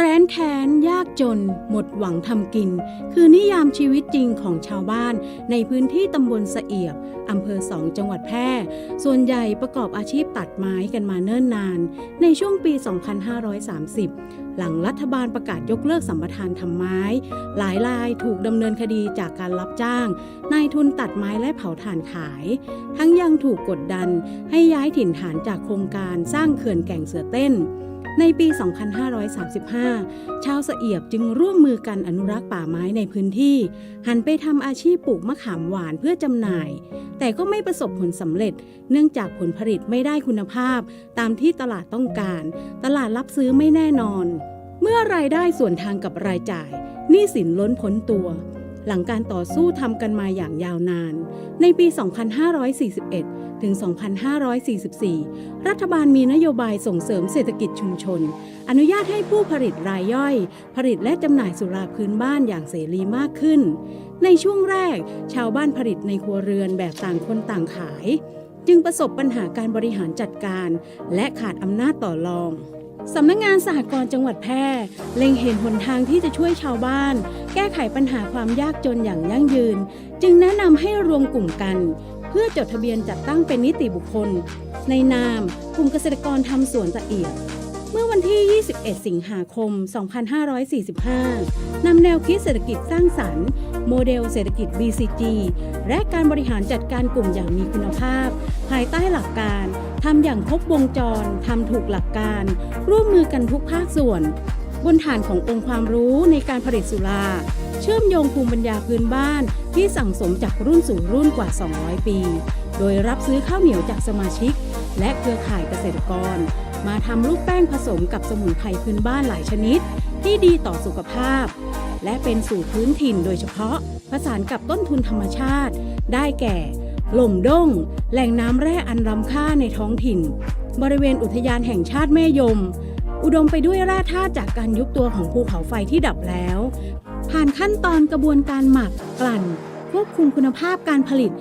แร้นแค้นยากจน หมดหวังทำกิน คือนิยามชีวิตจริงของชาวบ้านในพื้นที่ตำบลสะเอียบอำเภอสองจังหวัดแพร่ ส่วนใหญ่ประกอบอาชีพตัดไม้กันมาเนิ่นนาน ในช่วงปี 2530 หลังรัฐบาลประกาศยกเลิกสัมปทานทำไม้ หลายรายถูกดำเนินคดีจากการรับจ้าง นายทุนตัดไม้และเผาถ่านขาย ทั้งยังถูกกดดันให้ย้ายถิ่นฐานจากโครงการสร้างเขื่อนแก่งเสือเต้น ในปี 2535 ชาวสะเอียบจึงร่วมมือกันอนุรักษ์ป่าไม้ในพื้นที่ หันไปทำอาชีพปลูกมะขามหวานเพื่อจำหน่าย แต่ก็ไม่ประสบผลสำเร็จ เนื่องจากผลผลิตไม่ได้คุณภาพ ตามที่ตลาดต้องการ ตลาดรับซื้อไม่แน่นอน เมื่อรายได้ส่วนทางกับรายจ่ายหนี้สินล้นพ้นตัว หลังการต่อสู้ทำกันมาอย่างยาวนาน ในปี 2541 ถึง 2544 รัฐบาลมีนโยบายส่งเสริมเศรษฐกิจชุมชน อนุญาตให้ผู้ผลิตรายย่อย ผลิตและจำหน่ายสุราพื้นบ้านอย่างเสรีมากขึ้น ในช่วงแรก ชาวบ้านผลิตในครัวเรือนแบบต่างคนต่างขาย จึงประสบปัญหาการบริหารจัดการ และขาดอำนาจต่อรองสำนักงงานสหกรณ์จังหวัดแพร่เล็งเห็นหนทางที่จะช่วยชาวบ้าน ก้ไขปัญหาความยากจนอย่างยั่งยืน จึงแนะนำให้รวมกลุ่มกัน เพื่อจดทะเบียนจัดตั้งเป็นนิติบุคคล ในนามกลุ่มเกษตรกรทำสวนตะเอียดเมื่อวันที่ 21 สิงหาคม 2545 นำแนวคิดเศรษฐกิจสร้างสรรค์ โมเดลเศรษฐกิจ BCG และการบริหารจัดการกลุ่มอย่างมีคุณภาพ ภายใต้หลักการ ทำอย่างครบวงจร ทำถูกหลักการ ร่วมมือกันทุกภาคส่วน บนฐานขององค์ความรู้ในการผลิตสุรา เชื่อมโยงภูมิปัญญาพื้นบ้านที่สั่งสมจากรุ่นสู่รุ่นกว่า 200 ปี โดยรับซื้อข้าวเหนียวจากสมาชิก และเครือข่ายเกษตรกร มาทำลูกแป้งผสมกับสมุนไพรพื้นบ้านหลายชนิด ที่ดีต่อสุขภาพ และเป็นสู่พื้นถิ่นโดยเฉพาะ ผสานกับต้นทุนธรรมชาติ ได้แก่หล่มด้ง แหล่งน้ำแร่อันล้ำค่าในท้องถิ่น บริเวณอุทยานแห่งชาติแม่ยม อุดมไปด้วยแร่ธาตุจากการยุบตัวของภูเขาไฟที่ดับแล้ว ผ่านขั้นตอนกระบวนการหมักกลั่น ควบคุมคุณภาพการผลิต